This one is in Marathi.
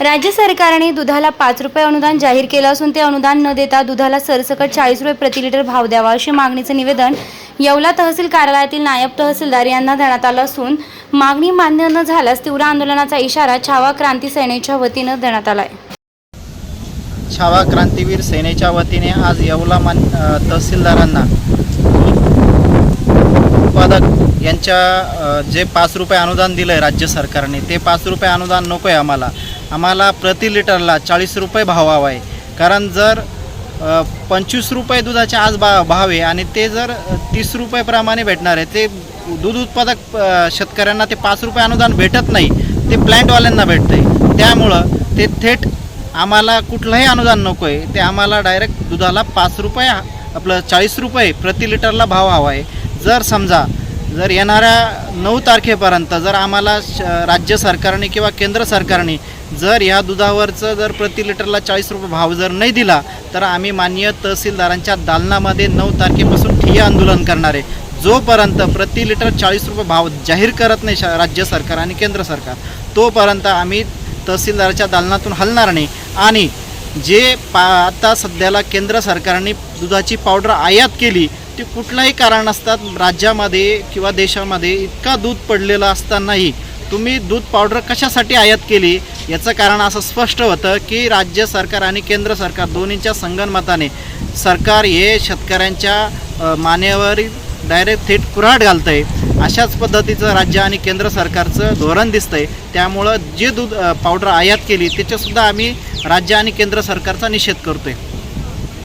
राज्य सरकारने दुधाला पाच रुपये अनुदान जाहीर केलं असून ते अनुदान न देता दुधाला सरसकट चाळीस रुपये प्रति लिटर भाव द्यावा अशी मागणीचं निवेदन येवला तहसील कार्यालयातील नायब तहसीलदार यांना देण्यात आलं असून मागणी मान्य न झाल्यास तीव्र आंदोलनाचा इशारा छावा क्रांती सेनेच्या वतीनं देण्यात आलाय. छावा क्रांतीवीर सेनेच्या वतीने आज येवला मान तहसीलदारांना उत्पादक यांच्या जे पाच रुपये अनुदान दिलं आहे राज्य सरकारने ते पाच रुपये अनुदान नको आहे आम्हाला. आम्हाला प्रति लिटरला चाळीस रुपये भाव हवा आहे. कारण जर पंचवीस रुपये दुधाचे आज बा भाव आहे आणि ते जर तीस रुपयेप्रमाणे भेटणार आहे ते दूध उत्पादक शेतकऱ्यांना ते पाच रुपये अनुदान भेटत नाही ते प्लॅन्टवाल्यांना भेटते त्यामुळं ते थेट आम्हाला कुठलंही अनुदान नको आहे ते आम्हाला डायरेक्ट दुधाला पाच रुपये आपलं चाळीस रुपये प्रति लिटरला भाव हवा आहे. जर समजा जर येणाऱ्या नऊ तारखेपर्यंत जर आम्हाला श राज्य सरकारने किंवा केंद्र सरकारने जर ह्या दुधावरचं जर प्रति लिटरला चाळीस रुपये भाव जर नाही दिला तर आम्ही माननीय तहसीलदारांच्या दालनामध्ये नऊ तारखेपासून ठिय्या आंदोलन करणार आहे. जोपर्यंत प्रति लिटर चाळीस रुपये भाव जाहीर करत नाही राज्य सरकार आणि केंद्र सरकार तोपर्यंत आम्ही तहसीलदाराच्या दालनातून हलणार नाही. आणि जे पा आता सध्याला केंद्र सरकारने दुधाची पावडर आयात केली ती कुठलाही कारण असतात राज्यामध्ये किंवा देशामध्ये इतका दूध पडलेलं असतानाही तुम्ही दूध पावडर कशासाठी आयात केली? याचं कारण असं स्पष्ट होतं की राज्य सरकार आणि केंद्र सरकार दोन्हीच्या संगनमताने सरकार हे शेतकऱ्यांच्या मानेवर डायरेक्ट थेट कुऱ्हाड घालतं आहे अशाच पद्धतीचं राज्य आणि केंद्र सरकारचं धोरण दिसतंय. त्यामुळं जे दूध पावडर आयात केली त्याच्यासुद्धा आम्ही राज्य आणि केंद्र सरकारचा निषेध करतो आहे